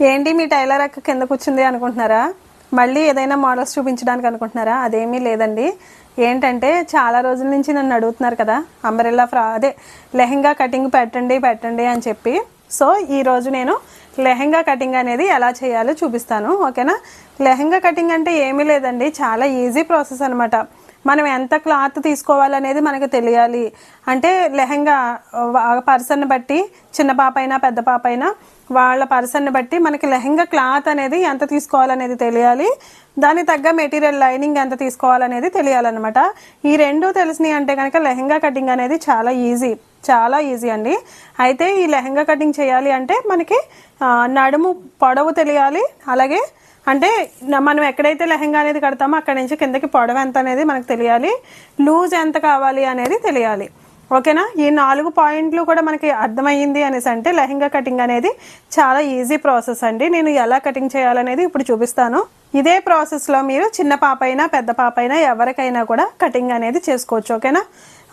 ఏంటి మీ టైలర్ అక్క కింద కూర్చుంది అనుకుంటున్నారా? మళ్ళీ ఏదైనా మోడల్స్ చూపించడానికి అనుకుంటున్నారా? అదేమీ లేదండి. ఏంటంటే చాలా రోజుల నుంచి నన్ను అడుగుతున్నారు కదా అంబరెల్లా ఫ్రా అదే లెహెంగా కటింగ్ పెట్టండి పెట్టండి అని చెప్పి. సో ఈ రోజు నేను లెహెంగా కటింగ్ అనేది ఎలా చేయాలో చూపిస్తాను ఓకేనా? లెహెంగా కటింగ్ అంటే ఏమీ లేదండి చాలా ఈజీ ప్రాసెస్ అనమాట మనం ఎంత క్లాత్ తీసుకోవాలనేది మనకు తెలియాలి. అంటే లెహెంగా పర్సన్ బట్టి చిన్న పాప అయినా పెద్ద పాప అయినా వాళ్ళ పర్సన్ బట్టి మనకి లెహెంగా క్లాత్ అనేది ఎంత తీసుకోవాలనేది తెలియాలి. దానికి తగ్గ మెటీరియల్ లైనింగ్ ఎంత తీసుకోవాలనేది తెలియాలన్నమాట. ఈ రెండు తెలిసినాయి అంటే కనుక లెహెంగా కటింగ్ అనేది చాలా ఈజీ. చాలా ఈజీ అండి. అయితే ఈ లెహెంగా కటింగ్ చేయాలి అంటే మనకి నడుము పొడవు తెలియాలి. అలాగే అంటే మనం ఎక్కడైతే లెహంగా అనేది కడతామో అక్కడ నుంచి కిందకి పొడవ ఎంత అనేది మనకు తెలియాలి. లూజ్ ఎంత కావాలి అనేది తెలియాలి. ఓకేనా? ఈ నాలుగు పాయింట్లు కూడా మనకి అర్థమయ్యింది అనేసి అంటే లెహంగా కటింగ్ అనేది చాలా ఈజీ ప్రాసెస్ అండి. నేను ఎలా కటింగ్ చేయాలనేది ఇప్పుడు చూపిస్తాను. ఇదే ప్రాసెస్లో మీరు చిన్న పాప అయినా పెద్ద పాప అయినా ఎవరికైనా కూడా కటింగ్ అనేది చేసుకోవచ్చు. ఓకేనా?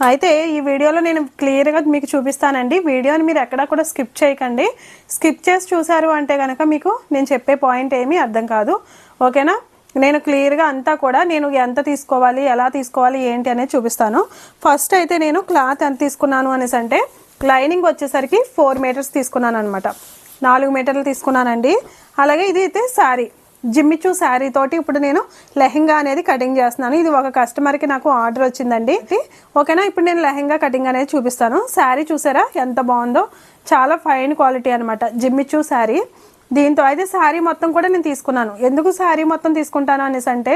అయితే ఈ వీడియోలో నేను క్లియర్గా మీకు చూపిస్తానండి. వీడియోని మీరు ఎక్కడా కూడా స్కిప్ చేయకండి. స్కిప్ చేసి చూసారు అంటే కనుక మీకు నేను చెప్పే పాయింట్ ఏమీ అర్థం కాదు. ఓకేనా? నేను క్లియర్గా అంతా కూడా నేను ఎంత తీసుకోవాలి ఎలా తీసుకోవాలి ఏంటి అనేది చూపిస్తాను. ఫస్ట్ అయితే నేను క్లాత్ ఎంత తీసుకున్నాను అనేసి అంటే లైనింగ్ వచ్చేసరికి ఫోర్ మీటర్స్ తీసుకున్నాను అనమాట నాలుగు మీటర్లు తీసుకున్నానండి. అలాగే ఇది అయితే శారీ. జిమ్మిచూ శారీ తోటి ఇప్పుడు నేను లెహెంగా అనేది కటింగ్ చేస్తున్నాను. ఇది ఒక కస్టమర్కి నాకు ఆర్డర్ వచ్చిందండి. ఓకేనా ఇప్పుడు నేను లెహెంగా కటింగ్ అనేది చూపిస్తాను. శారీ చూసారా? ఎంత బాగుందో. చాలా ఫైన్ క్వాలిటీ అనమాట జిమ్మిచూ శారీ. దీంతో అయితే శారీ మొత్తం కూడా నేను తీసుకున్నాను. ఎందుకు శారీ మొత్తం తీసుకుంటాను అనేసి అంటే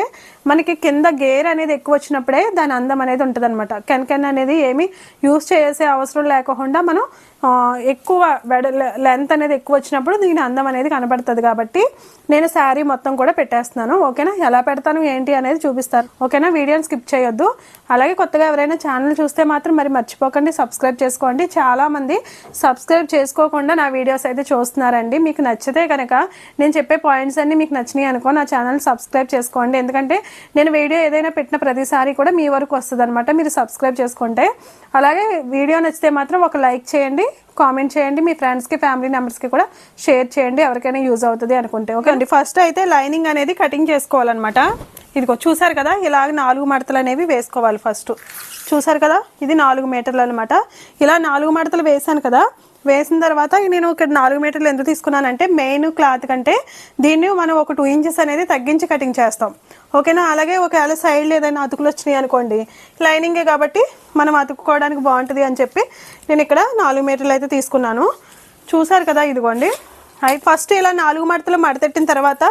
మనకి కింద గేర్ అనేది ఎక్కువ వచ్చినప్పుడే దాని అందం అనేది ఉంటుంది అనమాట కెన్ అనేది ఏమి యూస్ చేసే అవసరం లేకుండా మనం ఎక్కువ వెడ లెంత్ అనేది ఎక్కువ వచ్చినప్పుడు దీని అందం అనేది కనబడుతుంది కాబట్టి నేను శారీ మొత్తం కూడా పెట్టేస్తున్నాను. ఓకేనా? ఎలా పెడతాను ఏంటి అనేది చూపిస్తాను. ఓకేనా? వీడియోని స్కిప్ చేయొద్దు. అలాగే కొత్తగా ఎవరైనా ఛానల్ చూస్తే మాత్రం మరి మర్చిపోకండి. సబ్స్క్రైబ్ చేసుకోండి. చాలా మంది సబ్స్క్రైబ్ చేసుకోకుండా నా వీడియోస్ అయితే చూస్తున్నారండి. మీకు నచ్చితే కనుక నేను చెప్పే పాయింట్స్ అన్నీ మీకు నచ్చినాయి అనుకో నా ఛానల్ సబ్స్క్రైబ్ చేసుకోండి. ఎందుకంటే నేను వీడియో ఏదైనా పెట్టిన ప్రతిసారి కూడా మీ వరకు వస్తుంది మీరు సబ్స్క్రైబ్ చేసుకుంటే. అలాగే వీడియో నచ్చితే మాత్రం ఒక లైక్ చేయండి. కామెంట్ చేయండి మీ ఫ్రెండ్స్కి ఫ్యామిలీ మెంబర్స్కి కూడా షేర్ చేయండి ఎవరికైనా యూజ్ అవుతుంది అనుకుంటే. ఓకే అండి? ఫస్ట్ అయితే లైనింగ్ అనేది కటింగ్ చేసుకోవాలన్నమాట. ఇదిగో చూసారు కదా? ఇలాగ నాలుగు మడతలు అనేవి వేసుకోవాలి ఫస్ట్ చూసారు కదా? ఇది నాలుగు మీటర్లు అనమాట ఇలా నాలుగు మడతలు వేసాను కదా? వేసిన తర్వాత నేను ఇక్కడ నాలుగు మీటర్లు ఎందుకు తీసుకున్నానంటే మెయిన్ క్లాత్ కంటే దీన్ని మనం ఒక టూ ఇంచెస్ అనేది తగ్గించి కటింగ్ చేస్తాం. ఓకేనా? అలాగే ఒకవేళ సైడ్ ఏదైనా అతుకులు వచ్చినాయి అనుకోండి. లైనింగే కాబట్టి మనం అతుక్కోవడానికి బాగుంటుంది అని చెప్పి నేను ఇక్కడ నాలుగు మీటర్లు అయితే తీసుకున్నాను. చూసారు కదా ఇదిగోండి. అయి ఫస్ట్ ఇలా నాలుగు మడతలు మడతెట్టిన తర్వాత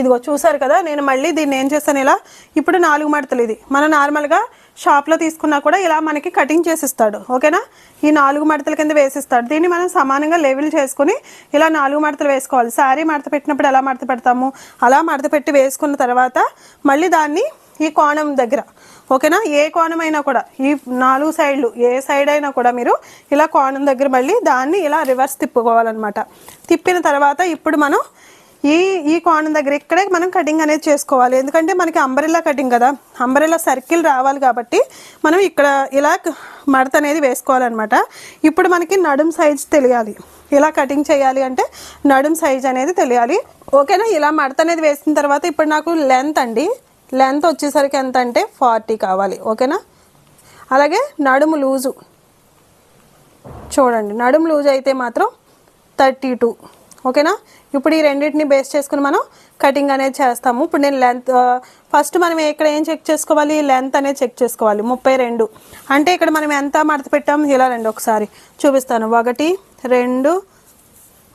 ఇదిగో చూసారు కదా నేను మళ్ళీ దీన్ని ఏం చేస్తాను ఇలా? ఇప్పుడు నాలుగు మడతలు ఇది. మనం నార్మల్గా షాప్లో తీసుకున్నా కూడా ఇలా మనకి కటింగ్ చేసిస్తాడు ఓకేనా? ఈ నాలుగు మడతల కింద వేసిస్తాడు. దీన్ని మనం సమానంగా లెవెల్ చేసుకుని ఇలా నాలుగు మడతలు వేసుకోవాలి. శారీ మడత పెట్టినప్పుడు ఎలా మడత పెడతాము? అలా మడత పెట్టి వేసుకున్న తర్వాత మళ్ళీ దాన్ని ఈ కోణం దగ్గర ఓకేనా? ఏ కోణం అయినా కూడా ఈ నాలుగు సైడ్లు ఏ సైడ్ అయినా కూడా మీరు ఇలా కోణం దగ్గర మళ్ళీ దాన్ని ఇలా రివర్స్ తిప్పుకోవాలన్నమాట. తిప్పిన తర్వాత ఇప్పుడు మనం ఈ ఈ కోణం దగ్గర ఇక్కడే మనం కటింగ్ అనేది చేసుకోవాలి. ఎందుకంటే మనకి అంబరెల్లా కటింగ్ కదా. అంబరెల్లా సర్కిల్ రావాలి కాబట్టి మనం ఇక్కడ ఇలా మడత అనేది వేసుకోవాలన్నమాట. ఇప్పుడు మనకి నడుం సైజ్ తెలియాలి. ఇలా కటింగ్ చేయాలి అంటే నడుం సైజ్ అనేది తెలియాలి. ఓకేనా? ఇలా మడత అనేది వేసిన తర్వాత ఇప్పుడు నాకు లెంత్ అండి. లెంత్ వచ్చేసరికి ఎంత అంటే ఫార్టీ కావాలి. ఓకేనా? అలాగే నడుము లూజు. చూడండి. నడుము లూజ్ అయితే మాత్రం థర్టీ టూ ఓకేనా? ఇప్పుడు ఈ రెండింటిని బేస్ చేసుకుని మనం కటింగ్ అనేది చేస్తాము. ఇప్పుడు నేను లెంత్ ఫస్ట్ మనం ఇక్కడ ఏం చెక్ చేసుకోవాలి? లెంత్ అనేది చెక్ చేసుకోవాలి. ముప్పై రెండు. అంటే ఇక్కడ మనం ఎంత మడత పెట్టాము? ఇలా రండి ఒకసారి చూపిస్తాను. ఒకటి రెండు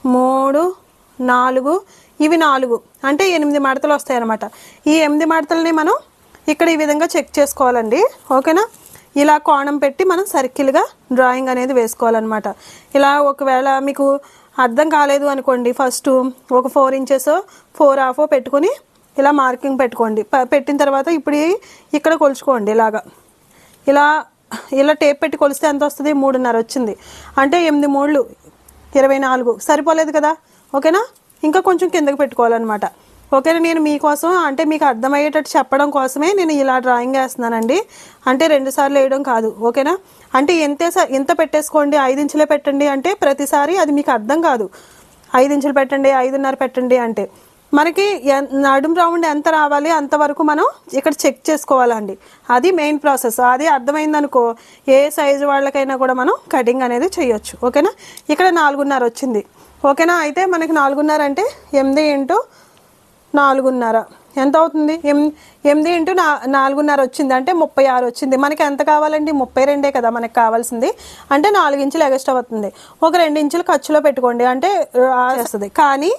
మూడు నాలుగు. ఇవి నాలుగు. అంటే ఎనిమిది మడతలు వస్తాయి అన్నమాట. ఈ ఎనిమిది మడతలని మనం ఇక్కడ ఈ విధంగా చెక్ చేసుకోవాలండి. ఓకేనా? ఇలా కోణం పెట్టి మనం సర్కిల్గా డ్రాయింగ్ అనేది వేసుకోవాలన్నమాట. ఇలా ఒకవేళ మీకు అర్థం కాలేదు అనుకోండి. ఫస్ట్ ఒక ఫోర్ ఇంచెస్ ఫోర్ హాఫ్ పెట్టుకొని ఇలా మార్కింగ్ పెట్టుకోండి. ప- పెట్టిన తర్వాత ఇప్పుడు ఇక్కడ కొలుచుకోండి ఇలాగా. ఇలా ఇలా టేప్ పెట్టి కొలిస్తే ఎంత వస్తుంది? మూడున్నర వచ్చింది. అంటే ఎనిమిది మూడు ఇరవై నాలుగు. సరిపోలేదు కదా? ఓకేనా? ఇంకా కొంచెం కిందకి పెట్టుకోవాలన్నమాట. ఓకేనా? నేను మీకోసం అంటే మీకు అర్థమయ్యేటట్టు చెప్పడం కోసమే నేను ఇలా డ్రాయింగ్ వేస్తున్నానండి. అంటే రెండుసార్లు వేయడం కాదు. ఓకేనా? అంటే ఎంత స- ఎంత పెట్టేసుకోండి? ఐదు ఇంచులే పెట్టండి అంటే ప్రతిసారి అది మీకు అర్థం కాదు. ఐదు ఇంచులు పెట్టండి ఐదున్నర పెట్టండి అంటే. మనకి ఎన్- నడుం రౌండ్ ఎంత రావాలి అంతవరకు మనం ఇక్కడ చెక్ చేసుకోవాలండి. అది మెయిన్ ప్రాసెస్. అది అర్థమైందనుకో ఏ సైజు వాళ్ళకైనా కూడా మనం కటింగ్ అనేది చేయొచ్చు ఓకేనా? ఇక్కడ నాలుగున్నర వచ్చింది. ఓకేనా? అయితే మనకి నాలుగున్నర అంటే ఎనిమిది ఇంటూ నాలుగున్నర. ఎంత అవుతుంది ఎం ఎనిమిది ఇంటూ నా నాలుగున్నర వచ్చింది. అంటే ముప్పై ఆరు వచ్చింది. మనకి ఎంత కావాలండి? ముప్పై రెండే కదా మనకి కావాల్సింది. అంటే నాలుగు ఇంచులు ఎగస్ట్రా అవుతుంది. ఒక రెండు ఇంచులు ఖర్చులో పెట్టుకోండి. అంటే వస్తుంది కానీ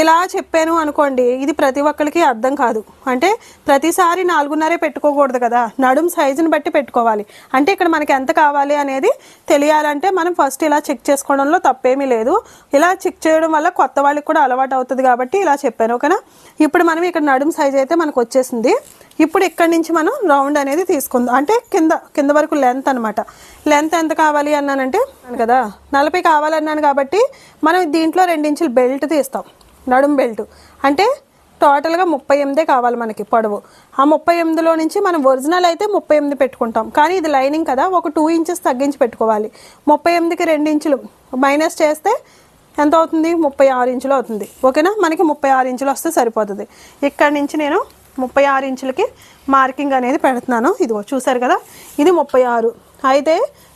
ఇలా చెప్పాను అనుకోండి ఇది ప్రతి ఒక్కరికి అర్థం కాదు. అంటే ప్రతిసారి నాలుగున్నరే పెట్టుకోకూడదు కదా. నడుం సైజుని బట్టి పెట్టుకోవాలి. అంటే ఇక్కడ మనకి ఎంత కావాలి అనేది తెలియాలంటే మనం ఫస్ట్ ఇలా చెక్ చేసుకోవడంలో తప్పేమీ లేదు. ఇలా చెక్ చేయడం వల్ల కొత్త వాళ్ళకి కూడా అలవాటు అవుతుంది కాబట్టి ఇలా చెప్పాను ఓకేనా? ఇప్పుడు మనం ఇక్కడ నడుం సైజ్ అయితే మనకు వచ్చేసింది. ఇప్పుడు ఇక్కడి నుంచి మనం రౌండ్ అనేది తీసుకుందాం. అంటే కింద కింద వరకు లెంత్ అనమాట లెంత్ ఎంత కావాలి అన్నానంటే కదా. నలభై కావాలన్నాను కాబట్టి మనం దీంట్లో రెండించులు బెల్ట్ తీస్తాం. నడుం బెల్ట్. అంటే టోటల్గా ముప్పై ఎనిమిదే కావాలి మనకి పొడవు. ఆ ముప్పై ఎనిమిదిలో నుంచి మనం ఒరిజినల్ అయితే ముప్పై ఎనిమిది పెట్టుకుంటాం. కానీ ఇది లైనింగ్ కదా ఒక టూ ఇంచెస్ తగ్గించి పెట్టుకోవాలి. ముప్పై ఎనిమిదికి రెండు ఇంచులు మైనస్ చేస్తే ఎంత అవుతుంది? ముప్పై ఆరు ఇంచులు అవుతుంది. ఓకేనా? మనకి ముప్పై ఆరు ఇంచులు వస్తే సరిపోతుంది. ఇక్కడ నుంచి నేను ముప్పై ఆరు ఇంచులకి మార్కింగ్ అనేది పెడుతున్నాను. ఇదిగో చూసారు కదా? ఇది ముప్పై ఆరు. అయితే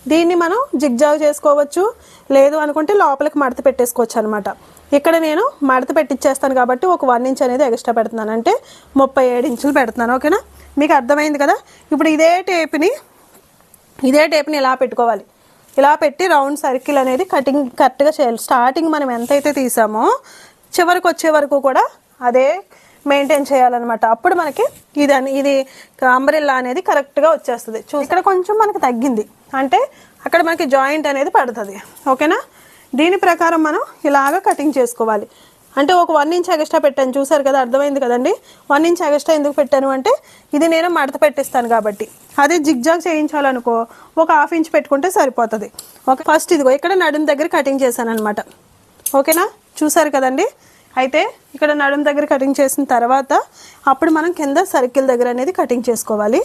దీన్ని మనం జిగ్జాగ్ చేసుకోవచ్చు. లేదు అనుకుంటే లోపలికి మడత పెట్టేసుకోవచ్చు అనమాట ఇక్కడ నేను మడత పెట్టిచ్చేస్తాను కాబట్టి ఒక వన్ ఇంచ్ అనేది ఎక్స్ట్రా పెడుతున్నాను. అంటే ముప్పై ఏడు ఇంచులు పెడుతున్నాను. ఓకేనా? మీకు అర్థమైంది కదా? ఇప్పుడు ఇదే టేప్ని ఇదే టేప్ని ఇలా పెట్టుకోవాలి. ఇలా పెట్టి రౌండ్ సర్కిల్ అనేది కటింగ్ కరెక్ట్గా చేయాలి. స్టార్టింగ్ మనం ఎంతైతే తీసామో చివరికి వచ్చే వరకు కూడా అదే మెయింటైన్ చేయాలన్నమాట. అప్పుడు మనకి ఇది అని ఇది అంబ్రెల్లా అనేది కరెక్ట్గా వచ్చేస్తుంది. చూ ఇక్కడ కొంచెం మనకి తగ్గింది. అంటే అక్కడ మనకి జాయింట్ అనేది పడుతుంది. ఓకేనా? దీని ప్రకారం మనం ఇలాగ కటింగ్ చేసుకోవాలి. అంటే ఒక వన్ ఇంచ్ ఎగస్ట్రా పెట్టాను. చూసారు కదా అర్థమైంది కదండి? వన్ ఇంచ్ ఎగస్ట్రా ఎందుకు పెట్టాను అంటే ఇది నేను మడత పెట్టిస్తాను కాబట్టి. అదే జిగ్జాగ్ చేయించాలనుకో ఒక హాఫ్ ఇంచ్ పెట్టుకుంటే సరిపోతుంది. ఓకే ఫస్ట్ ఇదిగో ఇక్కడ నడుం దగ్గర కటింగ్ చేశాను అనమాట ఓకేనా? చూసారు కదండి? అయితే ఇక్కడ నడుం దగ్గర కటింగ్ చేసిన తర్వాత అప్పుడు మనం కింద సర్కిల్ దగ్గర అనేది కటింగ్ చేసుకోవాలి.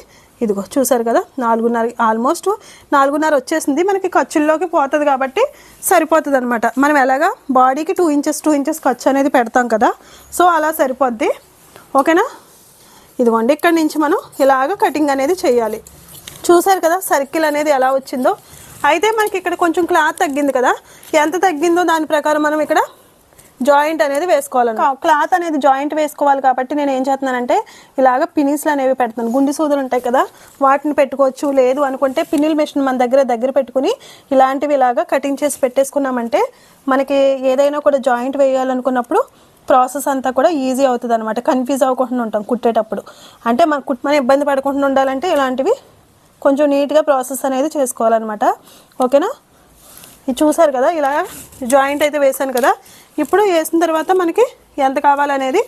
ఇదిగో చూసారు కదా నాలుగున్నర ఆల్మోస్ట్ నాలుగున్నర వచ్చేసింది. మనకి ఖర్చుల్లోకి పోతుంది కాబట్టి సరిపోతుంది అనమాట మనం ఎలాగా బాడీకి టూ ఇంచెస్ టూ ఇంచెస్ ఖర్చు అనేది పెడతాం కదా సో అలా సరిపోద్ది. ఓకేనా? ఇదిగోండి ఇక్కడ నుంచి మనం ఇలాగ కటింగ్ అనేది చేయాలి. చూసారు కదా సర్కిల్ అనేది ఎలా వచ్చిందో. అయితే మనకి ఇక్కడ కొంచెం క్లాత్ తగ్గింది కదా ఎంత తగ్గిందో దాని ప్రకారం మనం ఇక్కడ జాయింట్ అనేది వేసుకోవాలి క్లాత్ అనేది జాయింట్ వేసుకోవాలి కాబట్టి నేను ఏం చేస్తున్నానంటే ఇలాగ పినీస్లు అనేవి పెడతాను గుండి సూదులు ఉంటాయి కదా వాటిని పెట్టుకోవచ్చు లేదు అనుకుంటే పిన్నిల్ మెషిన్ మన దగ్గర దగ్గర పెట్టుకుని ఇలాంటివి ఇలాగా కటింగ్ చేసి పెట్టేసుకున్నామంటే మనకి ఏదైనా కూడా జాయింట్ వేయాలనుకున్నప్పుడు ప్రాసెస్ అంతా కూడా ఈజీ అవుతుంది అనమాట కన్ఫ్యూజ్ అవ్వకుండా ఉంటాం కుట్టేటప్పుడు. అంటే మన కుట్ మనం ఇబ్బంది పడకుండా ఉండాలంటే ఇలాంటివి కొంచెం నీట్గా ప్రాసెస్ అనేది చేసుకోవాలన్నమాట. ఓకేనా? ఇది చూసారు కదా ఇలా జాయింట్ అయితే వేసాను కదా ఇప్పుడు వేసిన తర్వాత మనకి ఎంత కావాలనేది?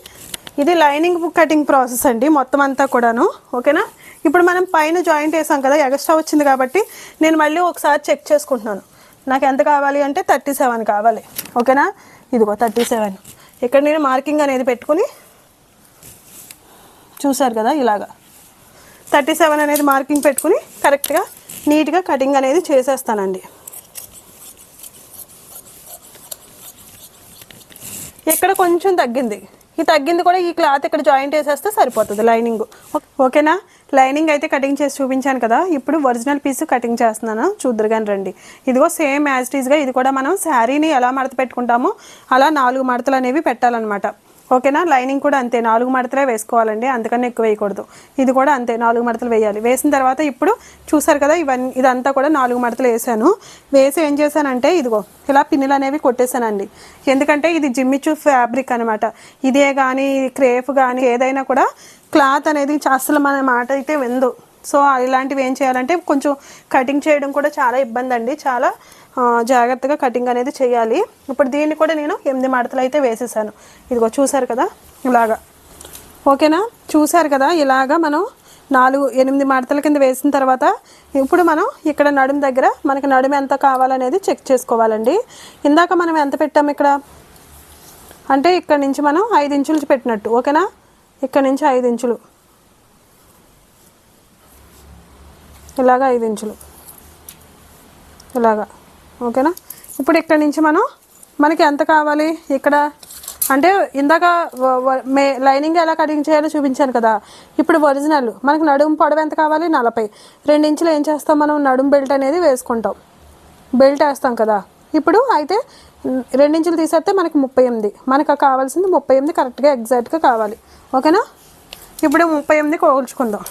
ఇది లైనింగ్ కటింగ్ ప్రాసెస్ అండి మొత్తం అంతా కూడాను. ఓకేనా? ఇప్పుడు మనం పైన జాయింట్ వేసాం కదా ఎగస్ట్రా వచ్చింది కాబట్టి నేను మళ్ళీ ఒకసారి చెక్ చేసుకుంటున్నాను. నాకు ఎంత కావాలి అంటే థర్టీ సెవెన్ కావాలి. ఓకేనా? ఇదిగో థర్టీ సెవెన్. ఇక్కడ నేను మార్కింగ్ అనేది పెట్టుకుని చూసారు కదా ఇలాగా. థర్టీ సెవెన్ అనేది మార్కింగ్ పెట్టుకుని కరెక్ట్గా నీట్గా కటింగ్ అనేది చేసేస్తానండి. ఇక్కడ కొంచెం తగ్గింది. ఈ తగ్గింది కూడా ఈ క్లాత్ ఇక్కడ జాయింట్ వేసేస్తే సరిపోతుంది లైనింగ్. ఓకేనా? లైనింగ్ అయితే కటింగ్ చేసి చూపించాను కదా. ఇప్పుడు ఒరిజినల్ పీస్ కటింగ్ చేస్తున్నాను. చూద్దరు కానీ రండి. ఇదిగో సేమ్ యాజ్ టీజ్గా ఇది కూడా మనం శారీని ఎలా మడత పెట్టుకుంటామో అలా నాలుగు మడతలు అనేవి పెట్టాలన్నమాట. ఓకేనా? లైనింగ్ కూడా అంతే. నాలుగు మడతలే వేసుకోవాలండి. అందుకని ఎక్కువ వేయకూడదు. ఇది కూడా అంతే. నాలుగు మడతలు వేయాలి. వేసిన తర్వాత ఇప్పుడు చూసారు కదా ఇవన్నీ ఇదంతా కూడా నాలుగు మడతలు వేసాను. వేసి ఏం చేశానంటే ఇదిగో ఇలా పిన్నులు అనేవి కొట్టేశానండి. ఎందుకంటే ఇది జిమ్మిచు ఫ్యాబ్రిక్ అనమాట ఇదే కానీ క్రేఫ్ కానీ ఏదైనా కూడా క్లాత్ అనేది అసలు మన మాట అయితే విందు. సో ఇలాంటివి ఏం చేయాలంటే కొంచెం కటింగ్ చేయడం కూడా చాలా ఇబ్బంది అండి చాలా జాగ్రత్తగా కటింగ్ అనేది చేయాలి. ఇప్పుడు దీన్ని కూడా నేను ఎనిమిది మడతలు అయితే వేసేసాను. ఇదిగో చూసారు కదా? ఇలాగా. ఓకేనా? చూసారు కదా? ఇలాగా మనం నాలుగు ఎనిమిది మడతల కింద వేసిన తర్వాత ఇప్పుడు మనం ఇక్కడ నడుము దగ్గర మనకి నడుము ఎంత కావాలనేది చెక్ చేసుకోవాలండి. ఇందాక మనం ఎంత పెట్టాము ఇక్కడ? అంటే ఇక్కడ నుంచి మనం ఐదు ఇంచులు పెట్టినట్టు. ఓకేనా? ఇక్కడ నుంచి ఐదు ఇంచులు. ఇలాగా ఐదు ఇంచులు. ఇలాగా. ఓకేనా? ఇప్పుడు ఇక్కడ నుంచి మనం? మనకి ఎంత కావాలి? ఇక్కడ? అంటే ఇందాక మే లైనింగ్ ఎలా కటింగ్ చేయాలో చూపించాను కదా. ఇప్పుడు ఒరిజినల్. మనకి నడుము పొడవు ఎంత కావాలి? నలభై. రెండు ఇంచులు ఏం చేస్తాం మనం? నడుము బెల్ట్ అనేది వేసుకుంటాం. బెల్ట్ వేస్తాం కదా. ఇప్పుడు అయితే రెండించులు తీసేస్తే మనకి ముప్పై ఎనిమిది. మనకు కావాల్సింది ముప్పై ఎనిమిది కరెక్ట్గా ఎగ్జాక్ట్గా కావాలి. ఓకేనా? ఇప్పుడు ముప్పై ఎనిమిది కోల్చుకుందాం.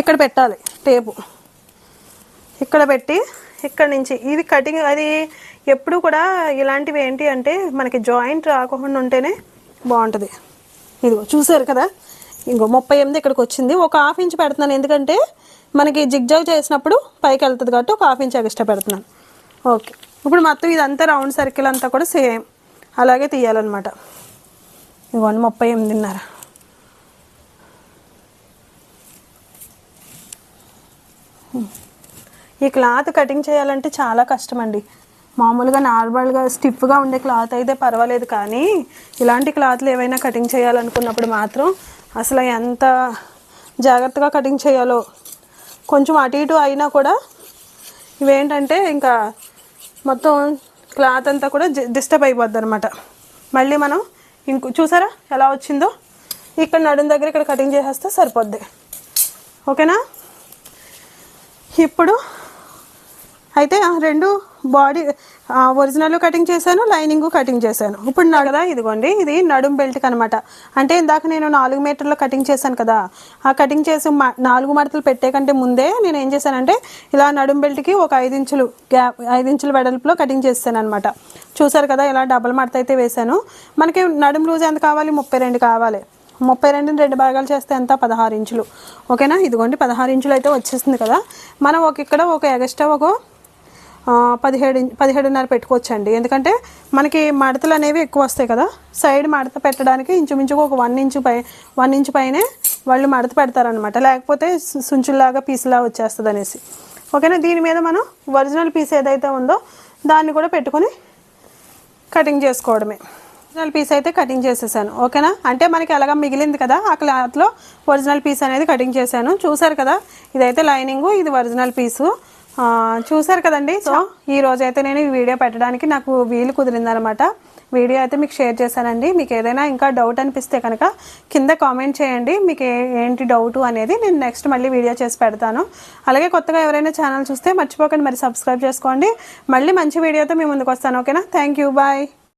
ఇక్కడ పెట్టాలి టేపు. ఇక్కడ పెట్టి ఇక్కడ నుంచి. ఇది కటింగ్ అది ఎప్పుడు కూడా ఇలాంటివి ఏంటి అంటే మనకి జాయింట్ రాకుండా ఉంటేనే బాగుంటుంది. ఇదిగో చూసారు కదా? ఇంకో ముప్పై ఎనిమిది ఇక్కడికి వచ్చింది. ఒక హాఫ్ ఇంచ్ పెడుతున్నాను. ఎందుకంటే మనకి జిగ్జాగ్ చేసినప్పుడు పైకి వెళ్తుంది కాబట్టి ఒక హాఫ్ ఇంచ్ ఎక్స్ట్రా పెడుతున్నాను. ఓకే. ఇప్పుడు మొత్తం ఇదంతా రౌండ్ సర్కిల్ అంతా కూడా సేమ్ అలాగే తీయాలన్నమాట. ఇదిగోండి ముప్పై ఎనిమిదిన్నర. ఈ క్లాత్ కటింగ్ చేయాలంటే చాలా కష్టం అండి మామూలుగా నార్మల్గా స్టిఫ్గా ఉండే క్లాత్ అయితే పర్వాలేదు కానీ ఇలాంటి క్లాత్లు ఏవైనా కటింగ్ చేయాలనుకున్నప్పుడు మాత్రం అసలు ఎంత జాగ్రత్తగా కటింగ్ చేయాలో కొంచెం అటు ఇటు అయినా కూడా ఇవేంటంటే ఇంకా మొత్తం క్లాత్ అంతా కూడా డిస్టర్బ్ అయిపోద్ది అనమాట మళ్ళీ మనం ఇంకో చూసారా ఎలా వచ్చిందో? ఇక్కడ నడుం దగ్గర ఇక్కడ కటింగ్ చేసేస్తే సరిపోద్ది. ఓకేనా? ఇప్పుడు అయితే ఆ రెండు బాడీ ఒరిజినల్ కటింగ్ చేశాను లైనింగ్ కటింగ్ చేశాను. ఇప్పుడు నా కదా ఇదిగోండి. ఇది నడుం బెల్ట్కి అనమాట అంటే ఇందాక నేను నాలుగు మీటర్ల కటింగ్ చేశాను కదా ఆ కటింగ్ చేసి మ- నాలుగు మడతలు పెట్టే కంటే ముందే నేను ఏం చేశానంటే ఇలా నడుం బెల్ట్కి ఒక ఐదు ఇంచులు గ్యాప్ ఐదు ఇంచుల వెడల్పులో కటింగ్ చేశాను అనమాట చూసారు కదా ఇలా డబల్ మడత అయితే వేశాను. మనకి నడుం లూజ్ ఎంత కావాలి? ముప్పై రెండు కావాలి. ముప్పై రెండుని రెండు భాగాలు చేస్తే ఎంత? పదహారు ఇంచులు. ఓకేనా? ఇదిగోండి పదహారు ఇంచులు అయితే వచ్చేస్తుంది కదా. మనం ఒక ఇక్కడ ఒక ఎగస్ట్రా ఒక పదిహేడు పదిహేడున్నర పెట్టుకోవచ్చండి. ఎందుకంటే మనకి మడతలు అనేవి ఎక్కువ వస్తాయి కదా. సైడ్ మడత పెట్టడానికి ఇంచుమించుకు ఒక వన్ ఇంచు పై వన్ ఇంచు పైనే వాళ్ళు మడత పెడతారనమాట లేకపోతే సుంచుల్లాగా పీసులా వచ్చేస్తుంది అనేసి ఓకేనా? దీని మీద మనం ఒరిజినల్ పీస్ ఏదైతే ఉందో దాన్ని కూడా పెట్టుకొని కటింగ్ చేసుకోవడమే. ఒరిజినల్ పీస్ అయితే కటింగ్ చేసేసాను. ఓకేనా? అంటే మనకి ఎలాగా మిగిలింది కదా ఆ క్లాత్లో ఒరిజినల్ పీస్ అనేది కటింగ్ చేశాను. చూసారు కదా? ఇదైతే లైనింగు ఇది ఒరిజినల్ పీసు. చూసారు కదండి? సో ఈ రోజు అయితే నేను ఈ వీడియో పెట్టడానికి నాకు వీలు కుదిరిందనమాట. వీడియో అయితే మీకు షేర్ చేశానండి. మీకు ఏదైనా ఇంకా డౌట్ అనిపిస్తే కనుక కింద కామెంట్ చేయండి. మీకు ఏంటి డౌట్ అనేది నేను నెక్స్ట్ మళ్ళీ వీడియో చేసి పెడతాను. అలాగే కొత్తగా ఎవరైనా ఛానల్ చూస్తే మర్చిపోకండి. మరి సబ్స్క్రైబ్ చేసుకోండి. మళ్ళీ మంచి వీడియోతో మీ ముందుకు వస్తాను. ఓకేనా? Thank you. బాయ్.